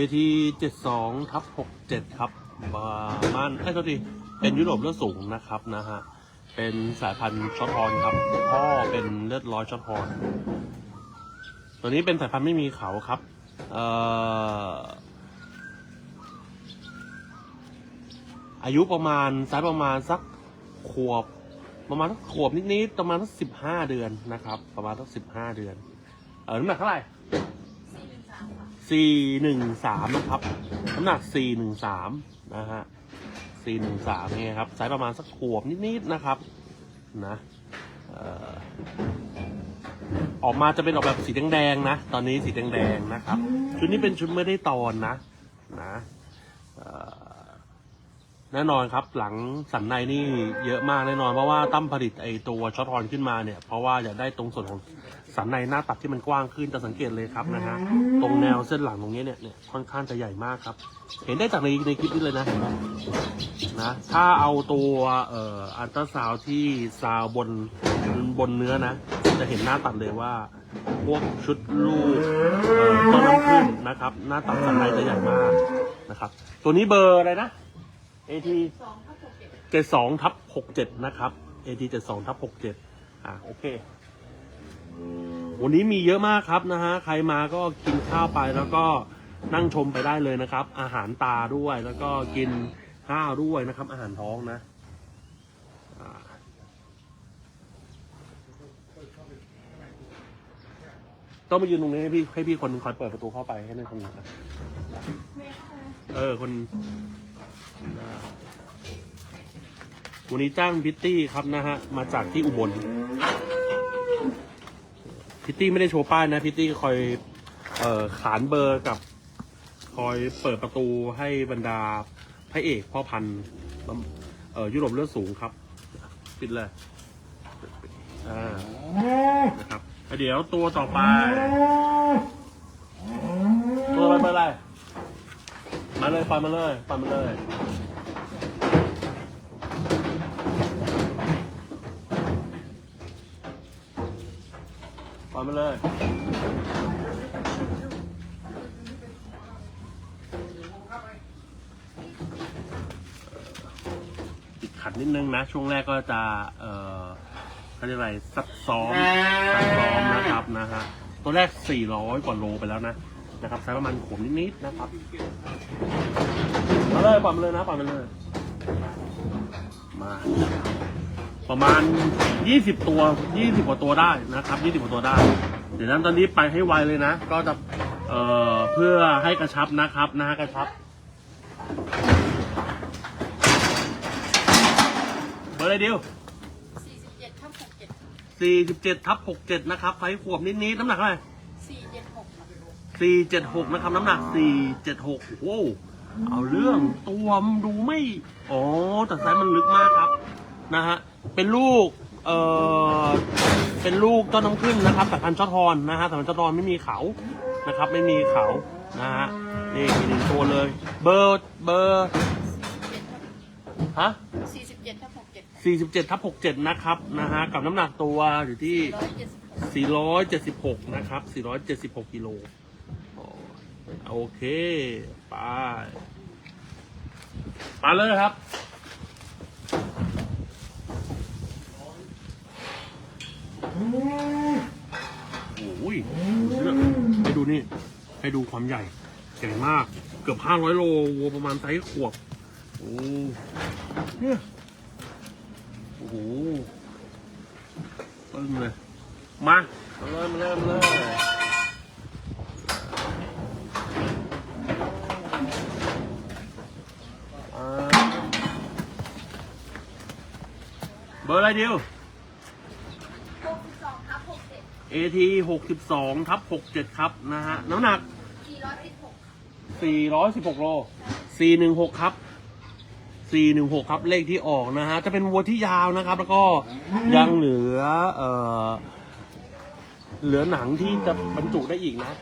AT 72ทับ67 ครับประมาณไอ้ยโทษทีเป็นยุโรปเลือดสูงนะครับนะฮะ เป็นสายพันธุ์ช็อตฮอร์นครับ พ่อเป็นเลือดร้อยช็อตฮอร์นตัวนี้เป็นสายพันธุ์ไม่มีเขาครับ เอ่อ อายุประมาณไซส์ประมาณสักขวบ ประมาณสักขวบนิดๆประมาณสักสิบห้าเดือนนะครับ ประมาณสักสิบห้าเดือน เออน้ำหนักเท่าไหร่ สี่หนึ่งสามนะครับน้ำหนักสี่หนึ่งสามนะฮะสี่หนึ่งสามเนี่ยครับไซส์ประมาณสักขวบนิดๆนะครับนะเอ่อออกมาจะเป็นออกแบบสีแดงๆนะ ตอนนี้สีแดงๆนะครับ ชุดนี้เป็นชุดไม่ได้ตอนนะนะเอ่อแน่นอนครับหลังสันในนี่เยอะมากแน่นอนเพราะว่าตั้มผลิตไอตัวช็อตฮอนขึ้นมาเนี่ย เพราะว่าอยากได้ตรงส่วนของ สันในหน้าตัดที่มันกว้างขึ้นจะสังเกตเลยครับนะฮะตรงแนวเส้นหลังตรงนี้เนี่ยเนี่ยค่อนข้างจะใหญ่มากครับ เห็นได้จากในในคลิปนี้เลยนะนะถ้าเอาตัวเอ่ออัลตราซาวด์ที่ซาวด์บนบนเนื้อนะ จะเห็นหน้าตัดเลยว่าพวกชุดลูกเอ่อต้นน้ำขึ้นนะครับ หน้าตัดสันในจะใหญ่มากนะครับ ตัวนี้เบอร์อะไรนะ AT เจ็ดสองทับหกเจ็ดนะครับ AT เจ็ดสองทับหกเจ็ดอะโอเค วันนี้มีเยอะมากครับนะฮะ ใครมาก็กินข้าวไปแล้วก็นั่งชมไปได้เลยนะครับ อาหารตาด้วยแล้วก็กินข้าวด้วยนะครับ อาหารท้องนะต้องมายืนตรงนี้ให้พี่ให้พี่คนคอยเปิดประตูเข้าไปให้นั่นคนหนึงนเออคน วันนี้จ้างพิตตี้ครับนะฮะ มาจากที่อุบล พิตตี้ไม่ได้โชว์ป้ายนะพิตตี้คอยเอ่อขานเบอร์กับ คอยเปิดประตูให้บรรดาพระเอกพ่อพันธุ์เอ่อยุโรปเลือดสูงครับ ปิดเลยอ่านะครับเดี๋ยวตัวต่อไป ตัวอะไรเบอร์อะไรมาเลยปล่อยมาเลยปมาเลย อยมาเลยติดขัดนิดนึงนะ ช่วงแรกก็จะ เอ่อเขาเรียกอะไรซักซ้อมซักซ้อมนะครับนะฮะตัวแรก 400 กว่าโลไปแล้วนะ นะครับใช้ประมาณขวบนิดๆนะครับ มาเลยปล่อยมาเลยนะปล่อยมาเลย มา ประมาณ 20 ตัว 20 กว่าตัวได้นะครับ 20 กว่าตัวได้ เดี๋ยวนั้นตอนนี้ไปให้ไวเลยนะ ก็จะเอ่อเพื่อให้กระชับนะครับนะฮะกระชับ เบอร์อะไรดิว47ทับ67 47 ทับ 67 นะครับไฟขวบนิดๆน้ำหนักเท่าไหร่476 476 นะครับ น้ำหนัก 476โว้เอาเรื่องตัวมนดูไม่ อ๋อ แต่ไซส์มันลึกมากครับ นะฮะ เป็นลูก เอ่อ เป็นลูกต้นน้ำขึ้นนะครับสายพันธุ์ช็อตฮอนนะฮะสายพันธุ์ช็อตฮอนไม่มีเขานะครับ ไม่มีเขานะฮะนี่มีหนึ่งตัวเลย เบอร์เบอร์ฮะ47ทับ67 47ทับ67นะครับนะฮะกับน้ำหนักตัวอยู่ที่176 476นะครับ476กิโลอ๋อโอเคไปมาเลยครับ โอ้ยให้ดูนี่ ให้ดูความใหญ่ใหญ่มาก เกือบ500โลวัวประมาณไซส์ขวบโอ้เนี่ยโอ้โหปึ้งเลย มามาเลยมาเลยมาเลยเบอร์อะไรเดียว AT หกสิบสองทับหกเจ็ดครับนะฮะ น้ำหนัก 416สี่ร้อยสิบหกโลสี่หนึ่งหกครับสี่หนึ่งหกครับ เลขที่ออกนะฮะ จะเป็นวัวที่ยาวนะครับ แล้วก็ยังเหลือ เอ่อ เหลือหนังที่จะบรรจุได้อีกนะ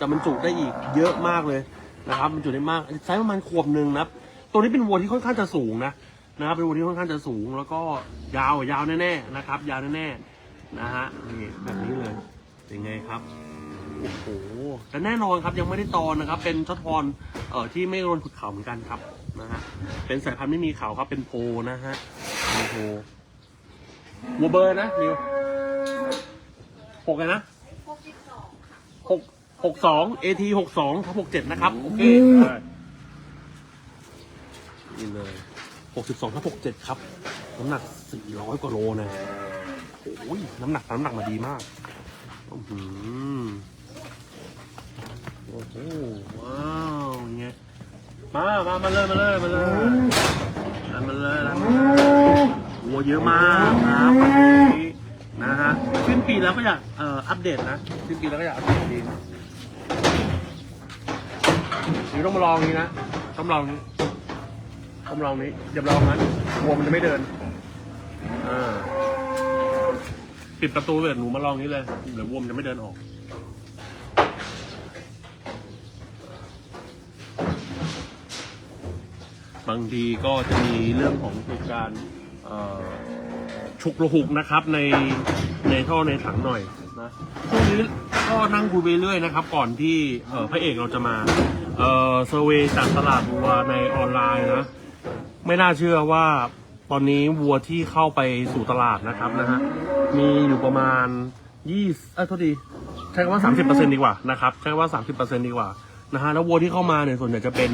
จะบรรจุได้อีกเยอะมากเลยนะครับ บรรจุได้มากไซส์ประมาณขวบหนึ่งนะตัวนี้เป็นวัวที่ค่อนข้างจะสูงนะนะครับเป็นวัวที่ค่อนข้างจะสูง แล้วก็ยาวยาวแน่ๆนะครับ ยาวแน่ๆ นะฮะนี่แบบนี้เลยเป็นไงครับโอ้โหแต่แน่นอนครับยังไม่ได้ตอนนะครับ เป็นชะทอนเอ่อที่ไม่โดนขุดเขาเหมือนกันครับนะฮะเป็นสายพันธุ์ไม่มีเขาครับเป็นโพนะฮะเป็นโพวัวเบอร์นะนิวหกเลยนะหกหกสองเอทีหกสองทับหกเจ็ดนะครับ โอเคนี่เลยหกสิบสองทับหกเจ็ดครับน้ำหนักสี่ร้อยกว่าโลนะ อ้ยน้ำหนักน้ำหนักมาดีมากอือโอ้โหว้าวเงี้ยมามามาเลยมาเลยมาเลยมามาเลยวัวเยอะมากครับวันนี้นะฮะสิ้นปีแล้วก็อยากเอ่ออัปเดตนะสิ้นปีแล้วก็อยากอัปเดตดีนี่ต้องมาลองนี้นะต้องลองนี้ต้องลองนี้อย่าลองนั้นวัวมันจะไม่เดินอ่า ปิดประตูเลยหนูมาลองนี้เลยเดี๋ยววมจะไม่เดินออก บางทีก็จะมีเรื่องของเหตุการ์ฉุกระหุกนะครับในในท่อในถังหน่อยนะช่วงนี้ก็นั่งคุยไปเรื่อยนะครับ ก่อนที่พระเอกเราจะมาเซอร์เวยจากตลาดวัวในออนไลน์นะ ไม่น่าเชื่อว่าตอนนี้วัวที่เข้าไปสู่ตลาดนะครับนะฮะ มีอยู่ประมาณยี่เออโทษดีใช้คำว่าสามสิบเปอร์เซ็นดีกว่านะครับใช้คำว่าสามสิบเปอร์เซ็นดีกว่านะฮะแล้ววัวที่เข้ามาเนี่ยส่วนใหญ่จะเป็น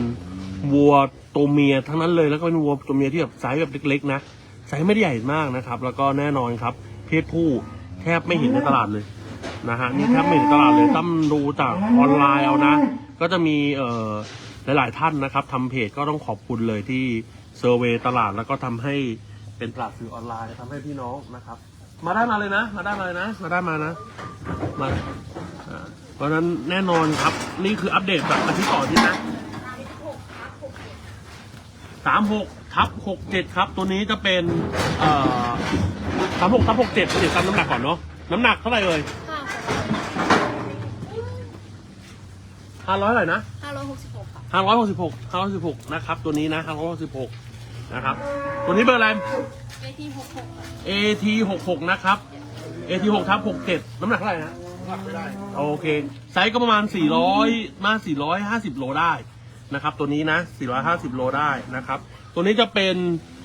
วัวตัวเมียทั้งนั้นเลยแล้วก็เป็นวัวตัวเมียที่แบบไซส์แบบเล็กๆนะไซส์ไม่ได้ใหญ่มากนะครับ แล้วก็แน่นอนครับ เพศผู้แทบไม่เห็นในตลาดเลยนะฮะนี่แทบไม่เห็นในตลาดเลยตั้มดูจากออนไลน์เอานะ ก็จะมีเอ่อหลาย ๆ ท่านนะครับทำเพจก็ต้องขอบคุณเลยที่เซอร์เวย์ตลาดแล้วก็ทำให้เป็นตลาดซื้อออนไลน์ทำให้พี่น้องนะครับ มาได้มาเลยนะ มาได้มาเลยนะ มาได้มานะ มาอ่าเพราะฉะนั้นแน่นอนครับ นี่คืออัปเดตแบบอาทิตย์ต่ออาที่นะสามสิบหกครับหกเจ็ดสามหกทับหกเจ็ดครับ ตัวนี้จะเป็น เอ่อสามหกทับหกเจ็ดเดี๋ยวจำน้ำหนักก่อนเนาะ น้ำหนักเท่าไหร่เอ่ยห้าหกห้าร้อยเท่าไหร่นะห้าร้อยหกสิบหกค่ะห้าร้อยหกสิบหกห้าร้อยสิบหกนะครับ ตัวนี้นะห้าร้อยหกสิบหก นะครับ ตัวนี้เบอร์อะไรเอทีหกหกค่ะ AT หกหกนะครับ AT หกทับหกเจ็ดน้ำหนักเท่าไหร่นะไม่ได้โอเค ไซส์ก็ประมาณสี่ร้อยมาสี่ร้อยห้าสิบโลได้นะครับ ตัวนี้นะสี่ร้อยห้าสิบโลได้นะครับ ตัวนี้จะเป็น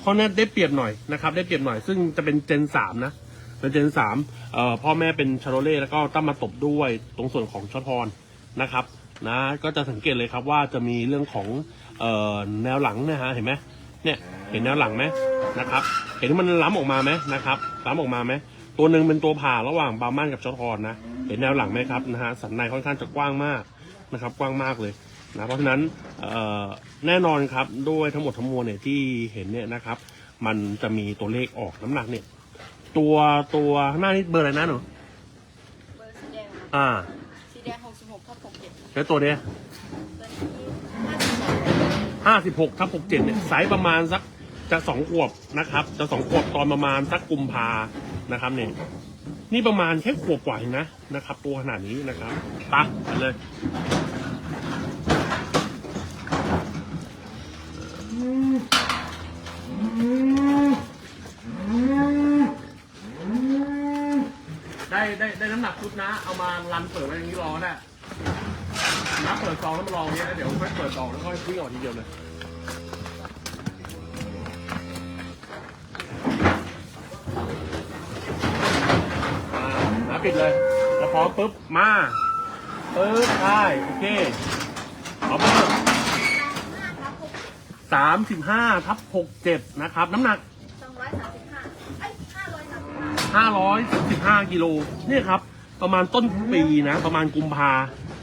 คอนเนตได้เปรียบหน่อยนะครับ ได้เปรียบหน่อย ซึ่งจะเป็นเจนสามนะ เป็นเจนสามเอ่อพ่อแม่เป็นชาโรเล่แล้วก็ตั้มมาตบด้วยตรงส่วนของชอทอนนะครับนะก็จะสังเกตเลยครับว่าจะมีเรื่องของเอ่อแนวหลังเนะฮะเห็นไหมเนี่ย เห็นแนวหลังไหมนะครับ เห็นที่มันล้ำออกมาไหมนะครับล้ำออกมาไหมตัวหนึ่งเป็นตัวผ่าระหว่างบาร์มันกับชอทอนนะ เห็นแนวหลังไหมครับนะฮะสันในค่อนข้างจะกว้างมากนะครับ กว้างมากเลยนะเพราะฉะนั้นเอ่อแน่นอนครับด้วยทั้งหมดทั้งมวลเนี่ยที่เห็นเนี่ยนะครับ มันจะมีตัวเลขออกน้ำหนักเนี่ย ตัวตัวหน้านี่เบอร์อะไรนะหนูเบอร์สีแดงค่ะอ่าสีแดงหกสิบหกทับหกเจ็ดแล้วตัวเนี้ยตัวนี้ห้าสิบสองห้าสิบหกทับหกเจ็ดเนี่ยไซส์ประมาณสัก จะสองขวบนะครับ จะสองขวบตอนประมาณสักกุมภานะครับเนี่ยนี่ประมาณแค่ขวบกว่าเองนะนะครับ ตัวขนาดนี้นะครับไปะไปเลยได้ได้ได้น้ำหนักชุดนะ เอามารันเปิดไว้อย่างนี้รอได้นับเปิดซองแล้วมารอเนี้ยแล้วเดี๋ยวค่อยเปิดออกแล้วค่อยวิ่งออกทีเดียวเลย เลย แล้วพร้อมปุ๊บ มาปุ๊บได้โอเคเอาเบอร์สามสิบห้าทับหกเจ็ดนะครับ น้ำหนักสองร้อยสามสิบห้าเอ้ยห้าร้อยสามสิบห้าห้าร้อยสิบห้ากิโลเนี่ยครับ ประมาณต้นปีนะ ประมาณกุมภา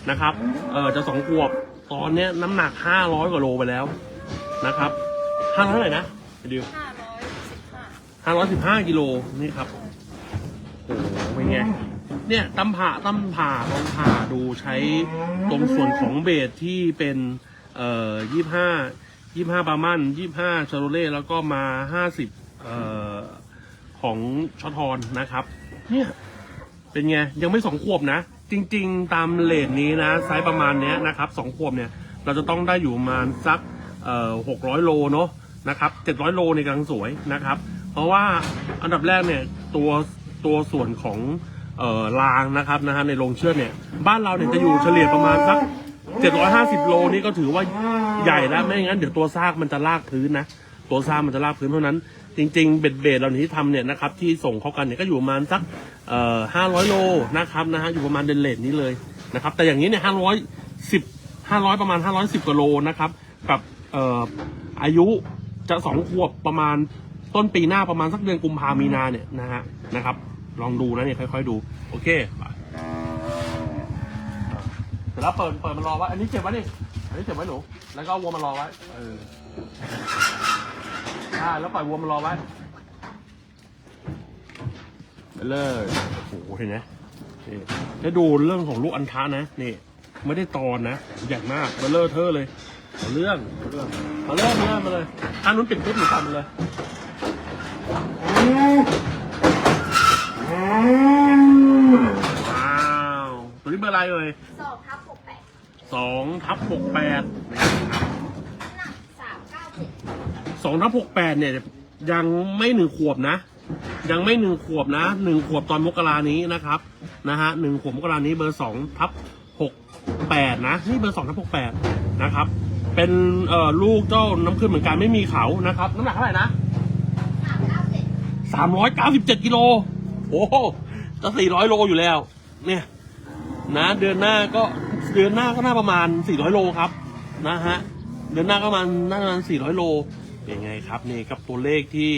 นะครับ เออจะสองขวบ ตอนเนี้ยน้ำหนักห้าร้อยกว่าโลไปแล้วนะครับห้าร้อยเท่าไหร่นะไปดิวห้าร้อยสิบห้าห้าร้อยสิบห้ากิโลนี่ครับโอ้โหเป็นไง เนี่ยตำผ่าตำผ่าลองผ่าดูใช้ตรงส่วนของเบสที่เป็นเอ่อยี่ห้ายี่ห้าบามันยี่ห้าชาโรเล่แล้วก็มาห้าสิบเอ่อของชอทอนนะครับ เนี่ยเป็นไง ยังไม่สองขวบนะ จริง ๆ ตามเลทนี้นะไซส์ประมาณเนี้ยนะครับสองขวบเนี่ย เราจะต้องได้อยู่ประมาณสักเอ่อหกร้อยโลเนาะนะครับเจ็ดร้อยโลในกลังสวยนะครับ เพราะว่าอันดับแรกเนี่ยตัวตัวส่วนของ รางนะครับนะฮะในโรงเชือดเนี่ย บ้านเราเนี่ยจะอยู่เฉลี่ยประมาณสัก750 โลนี่ก็ถือว่าใหญ่แล้วไม่งั้นเดี๋ยวตัวซากมันจะลากพื้นนะ ตัวซากมันจะลากพื้นเพราะนั้น จริง ๆ เบ็ดเบ็ดเหล่าที่ทำเนี่ยนะครับที่ส่งเข้ากันเนี่ยก็อยู่ประมาณสักเอ่อ500 โลนะครับนะฮะอยู่ประมาณเดนเลทนี้เลยนะครับแต่อย่างนี้เนี่ย510 500 ประมาณ 510กิโลนะครับกับเอ่ออายุจะสองขวบประมาณต้นปีหน้าประมาณสักเดือนกุมภามีนาเนี่ยนะฮะนะครับ ลองดูนะเนี่ยค่อยๆดู โอเคไปเสร็จแล้วเปิดเปิดมันรอไว้อันนี้เก็บไว้นี่อันนี้เก็บไว้หนูแล้วก็เอาวัวมารอไว้เออใช่แล้วปล่อยวัวมารอไว้ไปเลยโอ้โหเห็นไหมนี่ได้ดูเรื่องของลูกอันทะนะนี่ ไม่ได้ตอนนะใหญ่มากมาเลอเทอเลยเอาเรื่องเอาเรื่องมาเริ่มมาเริ่มมาเลยอันนู้นปิดปุ๊บหนูทำเลย ว้าวตัว นี้เบอร์อะไรเอ่ยสองทับหกแปดสองทับหกแปดน้ำหนักสามเก้าเจ็ดสองทับหกแปดเนี่ย ยังไม่หนึ่งขวบนะ ยังไม่หนึ่งขวบนะหนึ่งขวบตอนมกรานี้นะครับนะฮะหนึ่งขวบมกรานี้เบอร์สองทับหกแปดนะนี่เบอร์สองทับหกแปดนะครับ เป็นเอ่อลูกเจ้าน้ำขึ้นเหมือนกันไม่มีเขานะครับ น้ำหนักเท่าไหร่นะสามเก้าเจ็ดสามร้อยเก้าสิบเจ็ดกิโลโอ้โหจะสี่ร้อยโลอยู่แล้ว เนี่ย นะเดือนหน้าก็เดือนหน้าก็น่าประมาณสี่ร้อยโลครับนะฮะเดือนหน้าก็ประมาณน่าประมาณสี่ร้อยโลเป็นไงครับนี่กับตัวเลขที่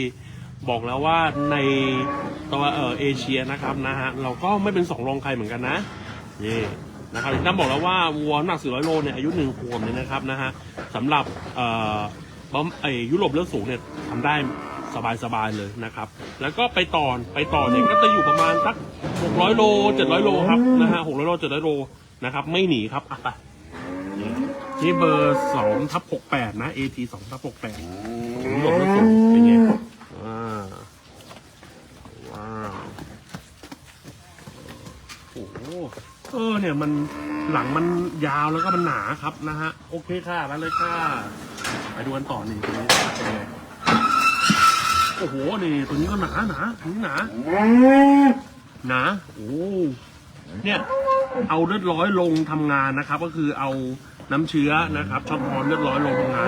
บอกแล้วว่าในตัวเออเอเชียนะครับนะฮะเราก็ไม่เป็นสองรองใครเหมือนกันนะนี่นะครับน้ำบอกแล้วว่าวัวน้ำหนัก 400 โลเนี่ยอายุหนึ่งขวบเนี่ยนะครับนะฮะสำหรับเอ่อไอยุโรปเลือดสูงเนี่ยทำได้ สบายๆเลยนะครับ แล้วก็ไปต่อไปต่อเนี่ยก็จะอยู่ประมาณสัก600โล700โลครับนะฮะ600โล700โลนะครับ ไม่หนีครับอะไปนี่เบอร์2ทับ68 นะ AT 2ทับ68ยุโรปเลือดสูงเป็นไงว้าวว้าวโอ้โหเออเนี่ยมันหลังมันยาวแล้วก็มันหนาครับนะฮะ โอเคค่ะมาเลยค่ะ ไปดูกันต่อนี่ตัวนี้เป็นไง โอ้โหนี่ตัวนี้ก็หนาหนาตัวนี้หนาหนาโอ้เนี่ยเอาเลือดร้อยลงทำงานนะครับ ก็คือเอาน้ำเชื้อนะครับช็อตพรเลือดร้อยลงทำงาน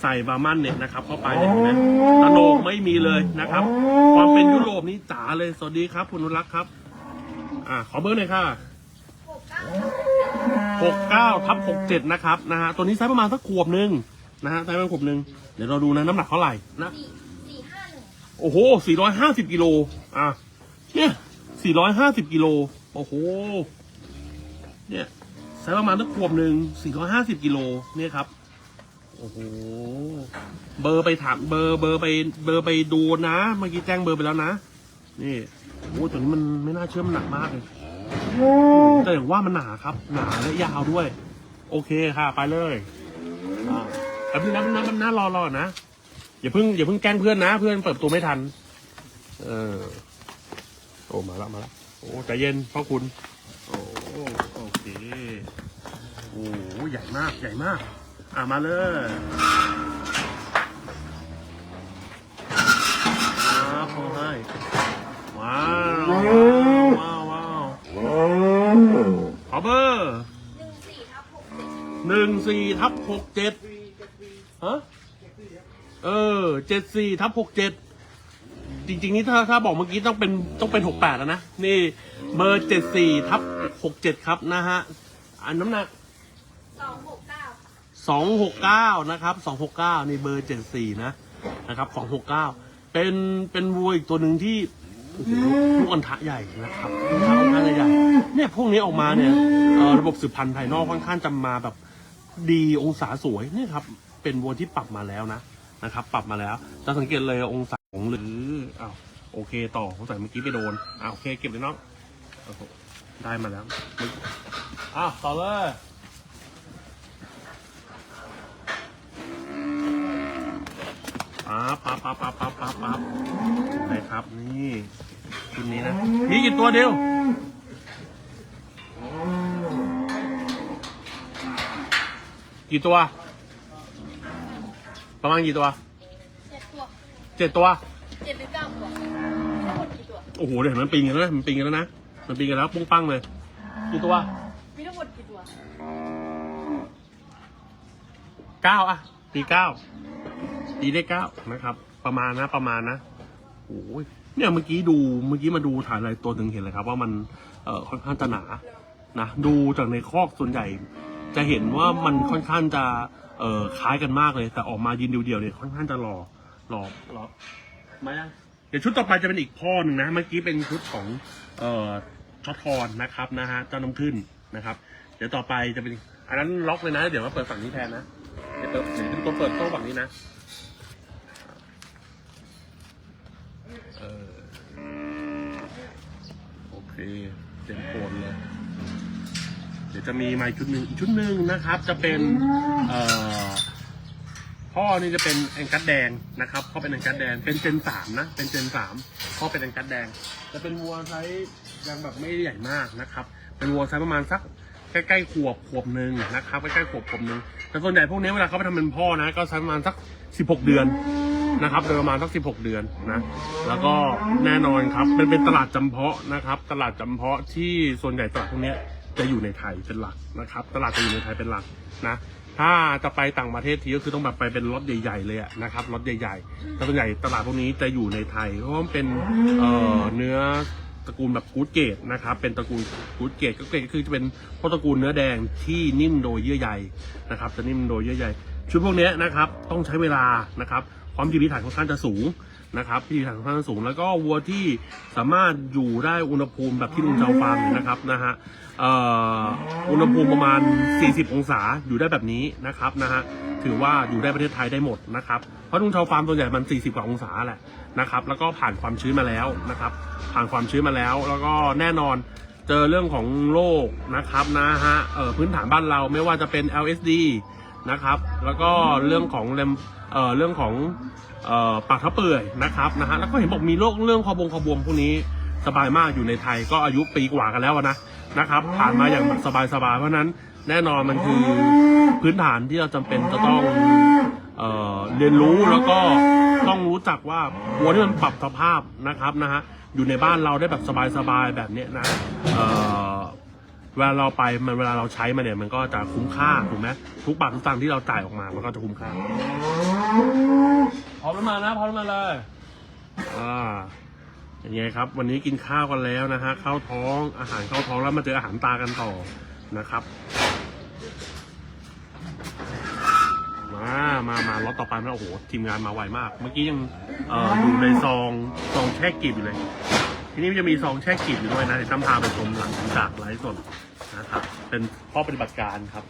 ใส่บาร์มันเนี่ยนะครับ เข้าไปเนี่ยนไหมตะโนกไม่มีเลยนะครับ ความเป็นยุโรปนี่จ๋าเลยสวัสดีครับ คุณนุรักษ์ครับ อ่าขอเบอร์หน่อยค่ะหกเก้าหกเก้าทับหกเจ็ดนะครับนะฮะตัวนี้ไซส์ประมาณสักขวบหนึ่งนะฮะไซส์ประมาณขวบหนึ่งเดี๋ยวเราดูนะน้ำหนักเท่าไหร่นะ โอ้โหสี่ร้อยห้าสิบกิโลอะเนี่ยสี่ร้อยห้าสิบกิโลโอ้โห เนี่ยไซส์ประมาณสักขวบหนึ่งสี่ร้อยห้าสิบกิโลเนี่ยครับ โอ้โห เบอร์ไปถามเบอร์เบอร์ไป เบอร์ไปดูนะ เมื่อกี้แจ้งเบอร์ไปแล้วนะ นี่ โอ้ตัวนี้มันไม่น่าเชื่อมันหนักมากเลยแต่อย่างว่ามันหนาครับ หนาและยาวด้วย โอเคค่ะ ไปเลยอ่าแป๊บนึงนะแป๊บนึงนะแป๊บนึงนะรอรอนะ อย่าเพิ่งอย่าเพิ่งแกล้งเพื่อนนะ เพื่อนเปิดประตัวไม่ทัน เออ โอ้มาละมาละโอ้ใจเย็นพ่อคุณ โอ้โอเคโอ้ใหญ่มากใหญ่มาก อ่ามาเลยครับขอให้ว้าวว้าวว้าวขอเบอร์หนึ่งสี่ทับหกเจ็ดหนึ่งสี่ทับหกเจ็ดฮะ เออเจ็ดสี่ทับหกเจ็ดจริง ๆ นี่ถ้าถ้าบอกเมื่อกี้ต้องเป็นต้องเป็นหกแปดแล้วนะ นี่เบอร์เจ็ดสี่ทับหกเจ็ดครับนะฮะ อันน้ำหนักสองหกเก้าสองหกเก้านะครับสองหกเก้านี่เบอร์เจ็ดสี่นะนะครับสองหกเก้าเป็นเป็นวัวอีกตัวหนึ่งที่โอ้โหลูกอันทะใหญ่นะครับลูกอันทะค่อนข้างจะใหญ่เนี่ยพวกนี้ออกมาเนี่ยเอ่อระบบสืบพันธุ์ภายนอกค่อนข้างจะมาแบบ ดีองศาสวยเนี่ยครับ เป็นวัวที่ปรับมาแล้วนะ นะครับ ปรับมาแล้ว จะสังเกตเลยองศาของหรืออ้าวโอเคต่อสงสัยเมื่อกี้ไปโดนอ้าวโอเคเก็บเลยเนาะโอ้โหได้มาแล้วอ้าวต่อเลยปั๊บปั๊บปั๊บปั๊บปั๊บปั๊บปั๊บไปครับ นี่ชุดนี้นะมีกี่ตัวเดียวกี่ตัว ประมาณกี่ตัวเจ็ดตัวเจ็ดตัวเจ็ดหรือเก้าตัวทั้งหมดกี่ตัว โอ้โหเดี๋ยวเห็นมันปิงกันแล้วนะมันปิงกันแล้วนะมันปีกันแล้วปุ้งปังเลยกี่ตัวมีทั้งหมดกี่ตัวเก้าอะปีเก้าปีได้เก้านะครับ ประมาณนะประมาณนะโอ้ยเนี่ยเมื่อกี้ดูเมื่อกี้มาดูถ่ายอะไรตัวถึงเห็นเลยครับ ว่ามันเอ่อค่อนข้างจะหนานะดูจากในคอกส่วนใหญ่ จะเห็นว่ามันค่อนข้างจะ เออคล้ายกันมากเลย แต่ออกมายืนเดียวๆเนี่ยค่อนข้างจะหล่อหล่อหล่อมายังเดี๋ยวชุดต่อไปจะเป็นอีกพ่อหนึ่งนะ เมื่อกี้เป็นชุดของเอ่อชอทอนนะครับนะฮะเจ้าน้ำขึ้นนะครับ เดี๋ยวต่อไปจะเป็นอันนั้นล็อกเลยนะ เดี๋ยวมาเปิดฝั่งนี้แทนนะเดี๋ยวเปิดเดี๋ยวตัวเปิดโต๊ะฝั่งนี้นะเออโอเคเต็มโคนเลย เดี๋ยวจะมีมาอีกชุดหนึ่งอีกชุดหนึ่งนะครับ จะเป็นเอ่อพ่อนี่จะเป็นแองกัดแดงนะครับพ่อเป็นแองกัดแดงเป็นเจนสามนะเป็นเจนสามพ่อเป็นแองกัดแดง จะเป็นวัวไซส์ยังแบบไม่ใหญ่มากนะครับ เป็นวัวไซส์ประมาณสักใกล้ๆขวบขวบหนึ่งนะครับใกล้ๆขวบขวบหนึ่งแต่ส่วนใหญ่พวกนี้เวลาเขาไปทำเป็นพ่อนะ ก็ไซส์ประมาณสักสิบหกเดือนนะครับโดยประมาณสักสิบหกเดือนนะ แล้วก็แน่นอนครับเป็นเป็นตลาดจำเพาะนะครับ ตลาดจำเพาะที่ส่วนใหญ่ตลาดพวกนี้ จะอยู่ในไทยเป็นหลักนะครับ ตลาดจะอยู่ในไทยเป็นหลักนะ ถ้าจะไปต่างประเทศทีก็คือต้องแบบไปเป็นรถใหญ่ ๆ เลยนะครับรถใหญ่ๆแต่ส่วนใหญ่ตลาดพวกนี้จะอยู่ในไทยเพราะว่ามันเป็นเเนื้อตระกูลแบบกูดเกตนะครับ เป็นตระกูลกูดเกตก็คือจะเป็นพวกตระกูลเนื้อแดงที่นิ่มโดยเยื่อใยนะครับ จะนิ่มโดยเยื่อใยชุดพวกนี้นะครับต้องใช้เวลานะครับ ความพิถีพิถันค่อนข้างจะสูง นะครับพิถีพิถันค่อนข้างสูง แล้วก็วัวที่สามารถอยู่ได้อุณหภูมิแบบที่ลุงเจ้าฟาร์มเนี่ยนะครับนะฮะเอ่ออุณหภูมิประมาณ 40 องศาอยู่ได้แบบนี้นะครับนะฮะถือว่าอยู่ได้ประเทศไทยได้หมดนะครับเพราะลุงเจ้าฟาร์มตัวใหญ่มัน 40 กว่าองศาแหละนะครับแล้วก็ผ่านความชื้นมาแล้วนะครับผ่านความชื้นมาแล้ว แล้วก็แน่นอนเจอเรื่องของโรคนะครับนะฮะพื้นฐานบ้านเราไม่ว่าจะเป็น LSD นะครับแล้วก็เรื่องของเอ่อเรื่องของ ปากท้าเปื่อยนะครับนะฮะแล้วก็เห็นบอกมีโรคเรื่องคอบงคอบวมพวกนี้สบายมากอยู่ในไทยก็อายุปีกว่ากันแล้วนะนะครับผ่านมาอย่างสบายสบายๆเพราะนั้นแน่นอนมันคือพื้นฐานที่เราจำเป็นจะต้องเออเรียนรู้แล้วก็ต้องรู้จักว่าวัวที่มันปรับสภาพนะครับนะฮะอยู่ในบ้านเราได้แบบสบายๆแบบเนี้ยนะเออ เวลาเราไปมันเวลาเราใช้มันเนี่ยมันก็จะคุ้มค่าถูกไหมทุกบาททุกสตางค์ที่เราจ่ายออกมามันก็จะคุ้มค่าพร้อมแล้วมานะพร้อมแล้วมาเลยอ่าอย่างเงี้ยครับ วันนี้กินข้าวกันแล้วนะฮะเข้าท้องอาหารเข้าท้องแล้วมาเจออาหารตากันต่อนะครับมามามาล็อตต่อไปแล้วโอ้โหทีมงานมาไวมาก เมื่อกี้ยังเอ่ออยู่ในซองซองแช่กลีบอยู่เลย ทีนี้มันจะมีซองแช่กลีบอยู่ด้วยนะเดี๋ยวตั้มพาไปชมหลังจากไลฟ์สด นะครับ เป็นข้อปฏิบัติการครับ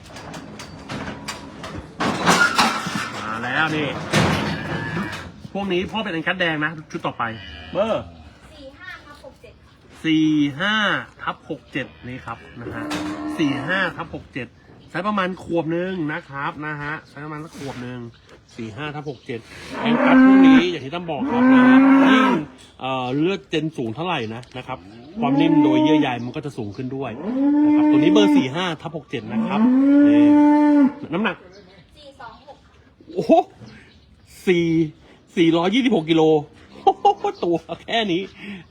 มาแล้วนี่ พวกนี้พ่อเป็นอันคัดแดงนะ ชุดต่อไป เบอร์สี่ห้าทับหกเจ็ดสี่ห้าทับหกเจ็ดนี่ครับนะฮะสี่ห้าทับหกเจ็ดใช้ประมาณขวบหนึ่งนะครับนะฮะใช้ประมาณสักขวบหนึ่งสี่ห้าทับหกเจ็ดแองกัสพวกนี้อย่างที่ตั้มบอกครับนะฮะยิ่งเอ่อเลือดเจนสูงเท่าไหร่นะนะครับ ความนิ่มโดยเยื่อใยมันก็จะสูงขึ้นด้วยนะครับตัวนี้เบอร์สี่ห้าทับหกเจ็ดนะครับนี่น้ำหนักสี่สองหกโอ้โหสี่สี่ร้อยยี่สิบหกกิโลโอ้โหตัวแค่นี้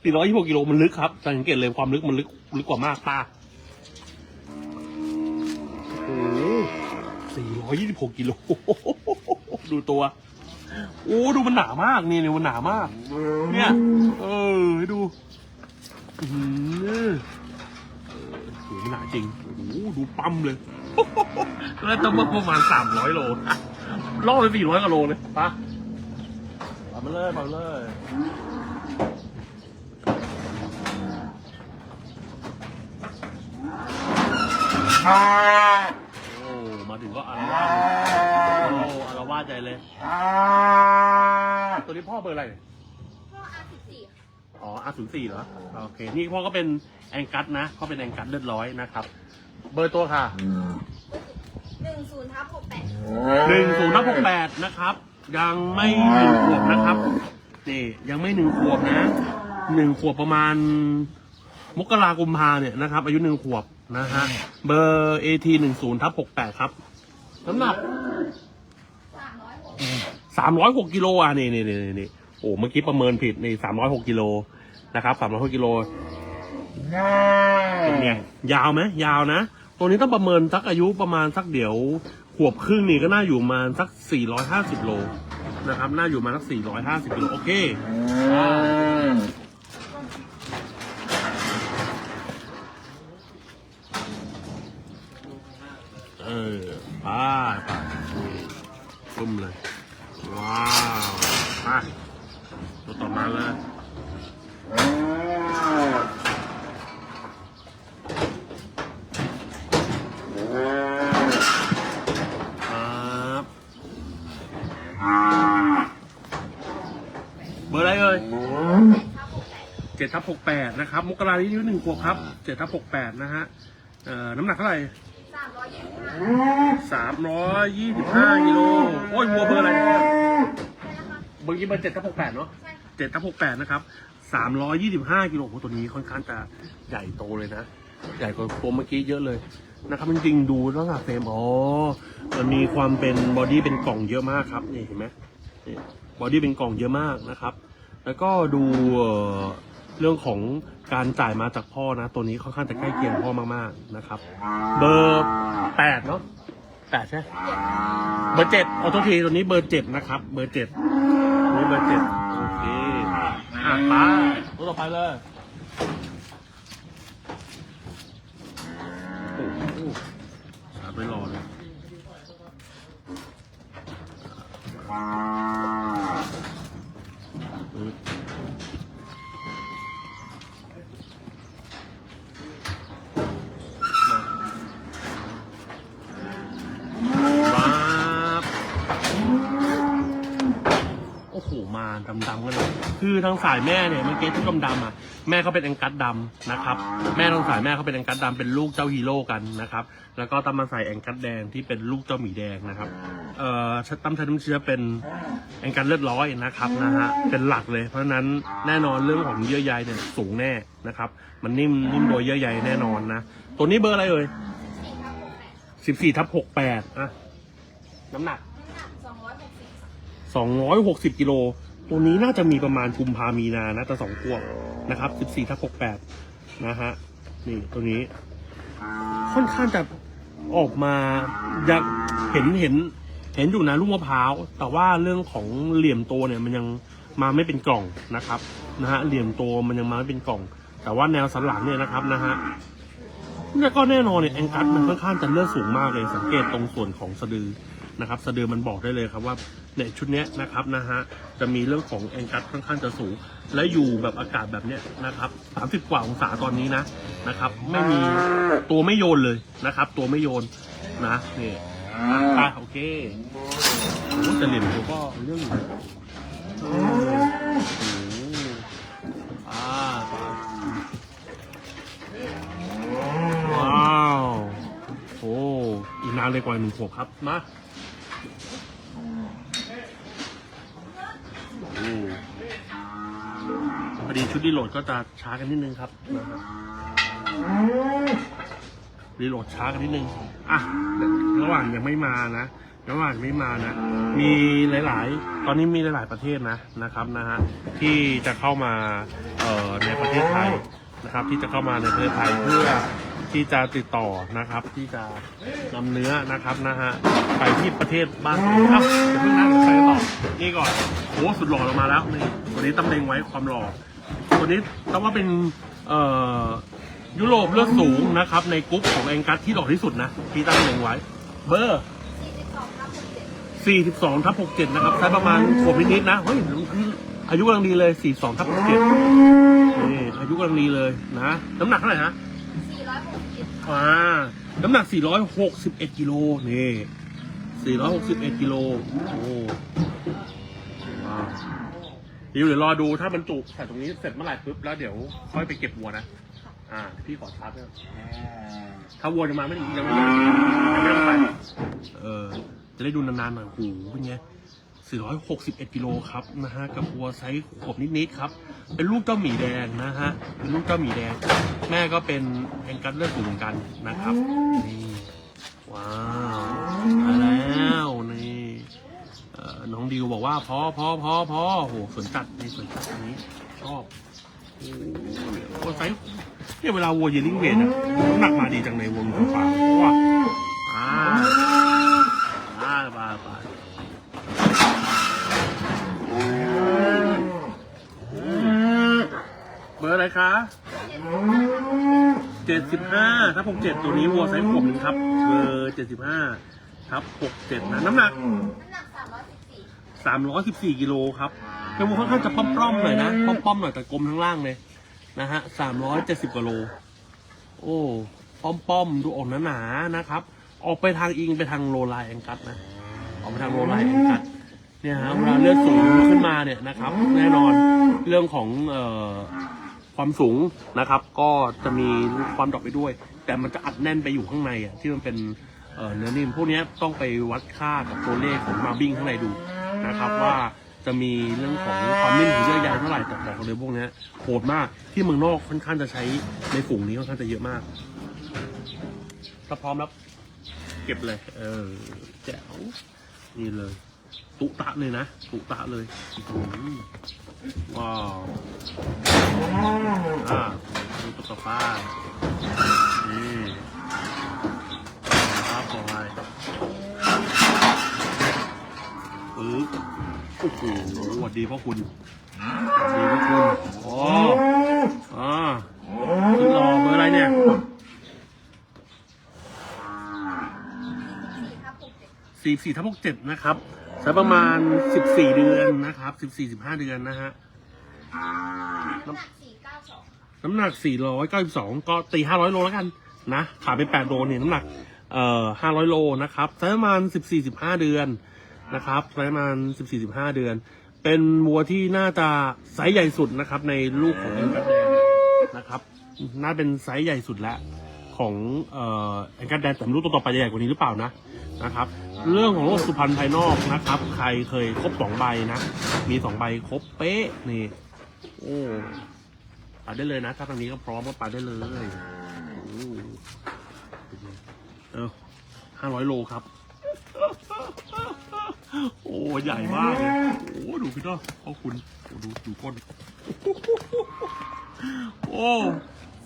สี่ร้อยยี่สิบหกกิโลมันลึกครับสังเกตเลยความลึกมันลึกลึกกว่ามากป้าโอ้โหสี่ร้อยยี่สิบหกกิโลดูตัวโอ้ดูมันหนามากนี่เนี่ยมันหนามาก เนี่ย เออให้ดู อื้อหือเออโหมันหนาจริงโอ้โหดูปั๊มเลยแล้วต้องประมาณสามร้อยโลล่อไปสี่ร้อยกว่าโลเลยปะปมาเลยปมาเลยโอ้มาถึงก็อารวาสโอ้อารวาสใจเลย ตัวนี้พ่อเบอร์อะไรพ่ออาร์สิบสี่ อ๋ออาศูนย์สี่เหรอ โอเค นี่พ่อก็เป็นแองกัสนะเขาเป็นแองกัสเลือดร้อยนะครับ เบอร์ตัวค่ะหนึ่งศูนย์ทับหกแปดหนึ่งศูนย์นับหกแปดนะครับ ยังไม่หนึ่งขวบนะครับนี่ยังไม่หนึ่งขวบนะหนึ่งขวบประมาณ มกรากุมภาเนี่ยนะครับ อายุหนึ่งขวบนะฮะ เบอร์เอทีหนึ่งศูนย์ทับหกแปดครับน้ำหนักสามร้อยหกสามร้อยหกกิโลอะนี่นี่นี่นี่ โอ้เมื่อกี้ประเมินผิดนี่สามร้อยหกกิโลนะครับสามร้อยหกกิโลเป็นไงยาวไหมยาวนะตัวนี้ต้องประเมินสักอายุประมาณสักเดี๋ยวขวบครึ่งนี่ก็น่าอยู่ประมาณสัก450โลนะครับ น่าอยู่ประมาณสัก450โลโอเคอ่าเออไปไปปุ้มเลย ว้าวไปตัวต่ อมาเลยครับเบอร์อะไรเอ่ยเจ็ดทับหกแปดนะครับ มกราที่อายุหนึ่งขวบครับเจ็ดทับหกแปดนะฮะเอ่อน้ำหนักเท่าไหร่สามร้อยยี่สิบห้าสามร้อยยี่สิบห้ากิโลโอ้ยวัวเบอร์อะไรเนี่ยเบอร์กี้เบอร์เจ็ดทับหกแปดเนาะ เจ็ดทับหกแปดนะครับสามร้อยยี่สิบห้ากิโลโอ้โหตัวนี้ค่อนข้างจะใหญ่โตเลยนะ ใหญ่กว่าตัวเมื่อกี้เยอะเลยนะครับจริงๆดูลักษณะเฟรมอ๋อมันมีความเป็นบอดี้เป็นกล่องเยอะมากครับนี่เห็นไหมนี่บอดี้เป็นกล่องเยอะมากนะครับ แล้วก็ดูเรื่องของการจ่ายมาจากพ่อนะ ตัวนี้ค่อนข้างจะใกล้เคียงพ่อมากๆนะครับ เบอร์แปดเนาะแปดใช่ไหมเบอร์เจ็ดเอาตัวทีตัวนี้เบอร์เจ็ดนะครับ เบอร์เจ็ดนี่เบอร์เจ็ด อเคอะไปตัวต่อไปเลยโอ้โหชาร์จไม่รอเลยอืมมาปั๊บโอ้โห มาดำๆกันเลยคือทางสายแม่เนี่ยเมื่อกี้ที่ดำๆอะแม่เขาเป็นแองกัสดำนะครับ แม่ทางสายแม่เขาเป็นแองกัสดำเป็นลูกเจ้าฮีโร่กันนะครับ แล้วก็ตั้มมาใส่แองกัสแดงที่เป็นลูกเจ้าหมีแดงนะครับเอ่อตั้มใช้น้ำเชื้อเป็นแองกัสเลือดร้อยนะครับนะฮะเป็นหลักเลย เพราะนั้นแน่นอนเรื่องของเยื่อใยเนี่ยสูงแน่นะครับ มันนิ่มนิ่มโดยเยื่อใยแน่นอนนะตัวนี้เบอร์อะไรเอ่ยสิบสี่ทับหกแปดอะน้ำหนัก 260กิโลตัวนี้น่าจะมีประมาณกุมภามีนานะแต่สองขวบนะครับ14ทับ68นะฮะนี่ตัวนี้ ค่อนข้างจะออกมาอยากเห็นเห็น เห็นอยู่นะลูกมะพร้าว แต่ว่าเรื่องของเหลี่ยมตัวเนี่ยมันยังมาไม่เป็นกล่องนะครับนะฮะเหลี่ยมตัวมันยังมาไม่เป็นกล่อง แต่ว่าแนวสันหลังเนี่ยนะครับนะฮะแล้วก็แน่นอนเนี่ยแองกัสมันค่อนข้างจะเลือดสูงมากเลยสังเกตตรงส่วนของสะดือ นะครับสะดือมันบอกได้เลยครับว่าเนี่ยชุดเนี้ยนะครับนะฮะจะมีเรื่องของแองกัสค่อนข้างจะสูง และอยู่แบบอากาศแบบเนี้ยนะครับสามสิบกว่าองศาตอนนี้นะนะครับ ไม่มีตัวไม่โยนเลยนะครับ ตัวไม่โยนนะนี่อะโอเคโอ้แต่เหลี่ยมตัวก็เรื่องอยู่โอ้โหอ้าว โอ้ อีกนานเลยกว่าหนึ่งขวบครับ มาโอ้พ อดีชุดรีโหลดก็จะช้ากันนิดนึงครับนะฮะรีโหลดช้ากันนิดนึงอะระหว่างยังไม่มานะระหว่างไม่มานะ มีหลาย ๆ ตอนนี้มีหลาย ๆ ประเทศนะนะครับนะฮะที่จะเข้ามาเอ่อในประเทศไทยนะครับ ที่จะเข้ามาในประเทศไทยเพื่อที่จะติดต่อนะครับ ที่จะนำเนื้อนะครับนะฮะไปที่ประเทศบ้านเองเอ้าเดี๋ยวเพิ่งนั่งไปต่อนี่ก่อนโอ้สุดหล่อลงมาแล้วนี่ตัวนี้ตำแหน่งไว้ความหล่อ ตัวนี้ต้องว่าเป็นเอ่อยุโรปเลือดสูงนะครับ ในกรุ๊ปของแองกัสที่หล่อที่สุดนะที่ตั้งตำแหน่งไว้ เบอร์สี่สิบสองทับหกเจ็ด42ทับ67 นะครับไซส์ประมาณขวบนิดๆนะ เฮ้ยอายุกำลังดีเลย 42ทับ67นี่อายุกำลังดีเลยนะ น้ำหนักเท่าไหร่ฮะสี่ร้อยหกสิบอ่าน้ำหนัก 461กิโลนี่461กิโลโอ้ว้าวเดี๋ยวเดี๋ยวรอดูถ้าบรรจุใส่ตรงนี้เสร็จเมื่อไหร่ปุ๊บแล้วเดี๋ยวค่อยไปเก็บวัวนะ อ่าพี่ขอชาร์จด้วยถ้าวัวจะมาไม่ถึงยังไม่ยังไม่ต้องไปเออจะได้ดูนานๆหน่อยโอ้โหเป็นไง461กิโลครับนะฮะกับวัวไซส์ขวบนิดๆครับ เป็นลูกเจ้าหมีแดงนะฮะเป็นลูกเจ้าหมีแดง แม่ก็เป็นแองกัสเลือดสูงเหมือนกันนะครับนี่ว้าวมาแล้วนี่เอ่อน้องดิว บอกว่าพอพอพอพอโหสวนจัดในสวนจัดอันนี้ชอบโอ้ไซส์เนี่ยเวลาวัวยืนนิ่งเวทอะน้ำหนักมาดีจังในวัวมีฟ้าราว่าอ่าอ่าบาบาเบอร์อะไรคะเจ็ดสิบห้าถ้าหกเจ็ดตัวนี้วัวไซส์ขวบหนึ่งครับ เบอร์เจ็ดสิบห้าครับหกเจ็ดนะน้ำหนัก 314กิโลครับเป็นวัวค่อนข้างจะป้อมๆหน่อยนะป้อมๆหน่อยแต่กลมทั้งล่างเลยนะฮะ370กิโล โอ้ป้อมๆดูออกหนาๆนะครับ ออกไปทางอิงไปทางโลไลแองกัสนะออกไปทางโลไลแองกัสเนี่ยฮะเวลาเลือดสูงขึ้นมาเนี่ยนะครับ แน่นอนเรื่องของเอ่อความสูงนะครับ ก็จะมีความดรอปไปด้วย แต่มันจะอัดแน่นไปอยู่ข้างในอะที่มันเป็นเนื้อนิ่มพวกนี้ต้องไปวัดค่ากับตัวเลขของมาบิงข้างในดู นะครับว่าจะมีเรื่องของความนิ่มของเยื่อใยเท่าไหร่แต่บอกเลยพวกเนี้ยโหดมากที่เมืองนอกค่อนข้างจะใช้ในฝูงนี้ค่อนข้างจะเยอะมากถ้าพร้อมแล้วเก็บเลย เออแจ๋วนี่เลย ตุตะเลยนะ ตุตะเลยอื้อหือว้าวอ่าดูตุ๊กตานี่ครับพอย ปึ๊บโอ้โหสวัสดีพ่อคุณสวัสดีพ่อคุณโอ้อ่าคุณรอเบอร์อะไรเนี่ยสี่ครับหกเจ็ดสี่สี่ทับหกเจ็ดนะครับใช้ประมาณสิบสี่เดือนนะครับสิบสี่สิบห้าเดือนนะฮะน้ำหนักสี่เก้าสองน้ำหนักสี่ร้อยเก้าสิบสองก็ตีห้าร้อยโลแล้วกันนะขาดไปแปดโลเนี่ยน้ำหนักเอ่อห้าร้อยโลนะครับใช้ประมาณสิบสี่สิบห้าเดือน นะครับประมาณสิบสี่สิบห้าเดือน เป็นวัวที่น่าจะไซส์ใหญ่สุดนะครับ ในลูกของแองกัสแดงนะครับ น่าเป็นไซส์ใหญ่สุดแล้วของแองกัสแดงแต่ไม่รู้ตัวต่อไปจะใหญ่กว่านี้หรือเปล่านะนะครับ เรื่องของโรคสุพรรณภายนอกนะครับ ใครเคยครบสองใบนะ มีสองใบครบเป๊ะนี่โอ้ไปได้เลยนะถ้าทางนี้ก็พร้อมก็ไปได้เลยโอ้เออห้าร้อยโลครับ โอ้ใหญ่มากเลยโอ้ดูพี่ต้อพ่อคุณโอ้ดูดูก้นโอ้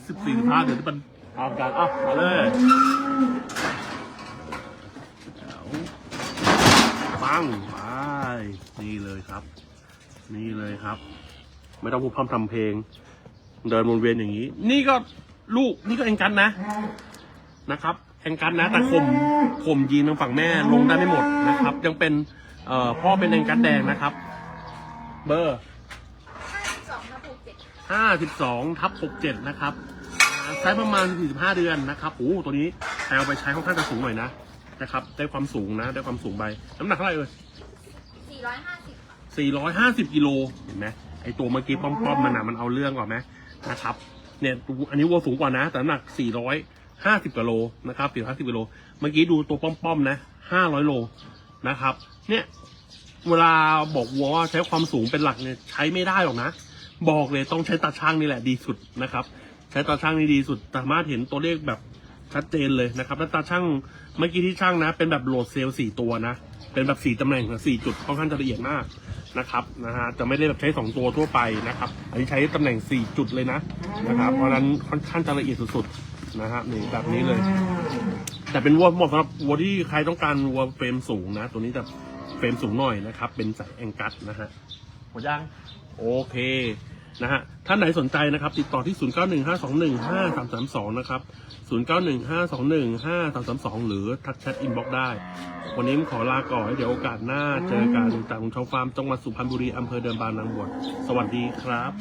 สิบสี่สิบห้าเดี๋ยวนี้มันตากันอะมาเลยปังไปนี่เลยครับ นี่เลยครับ ไม่ต้องพูดพร่ำทำเพลง เดินวนเวียนอย่างนี้ นี่ก็ลูกนี่ก็เองกันนะนะครับ เองกันนะแต่ข่มข่มยีนทางฝั่งแม่ลงได้ไม่หมดนะครับ ยังเป็นเอ่อพ่อเป็นเองกันแดงนะครับ เบอร์ห้าสิบสองครับหกเจ็ดนะครับใช้ประมาณ45เดือนนะครับโอ้ตัวนี้เอาไปใช้ค่อนข้างจะสูงหน่อยนะนะครับ ได้ความสูงนะได้ความสูงไปน้ำหนักเท่าไหร่เอ่ยสี่ร้อยห้าสิบ450กิโลเห็นไหมไอตัวเมื่อกี้ป้อมๆมันนะมันเอาเรื่องก่อนไหมนะครับเนี่ยอันนี้วัวสูงกว่านะแต่น้ำหนักสี่ร้อย 450กิโลนะครับ450กิโล เมื่อกี้ดูตัวป้อมๆนะ500โลนะครับ เนี่ย เวลาบอกวัวว่าใช้ความสูงเป็นหลักเนี่ยใช้ไม่ได้หรอกนะ บอกเลยต้องใช้ตาช่างนี่แหละดีสุดนะครับ ใช้ตาช่างนี่ดีสุดสามารถเห็นตัวเลขแบบชัดเจนเลยนะครับแล้วตาช่างเมื่อกี้ที่ช่างนะ เป็นแบบโหลดเซลล์สี่ตัวนะ เป็นแบบสี่ตำแหน่งสี่จุดค่อนข้างจะละเอียดมากนะครับนะฮะจะไม่ได้แบบใช้สองตัวทั่วไปนะครับ อันนี้ใช้ตำแหน่งสี่จุดเลยนะนะครับเพราะฉะนั้นค่อนข้างจะละเอียดสุดๆ นะฮะนี่แบบนี้เลย แต่เป็นวัวเหมาะสำหรับวัวที่ใครต้องการวัวเฟรมสูงนะ ตัวนี้จะเฟรมสูงหน่อยนะครับ เป็นสายแองกัสนะฮะหมดยังโอเคนะฮะท่านไหนสนใจนะครับ ติดต่อที่ 0915215332 นะครับ 0915215332 หรือทักแชทอินบ็อกได้ วันนี้ผมขอลาก่อนเดี๋ยวโอกาสหน้าเจอกันจากลุงเชาฟาร์มจังหวัดสุพรรณบุรีอำเภอเดิมบางนางบวชสวัสดีครับ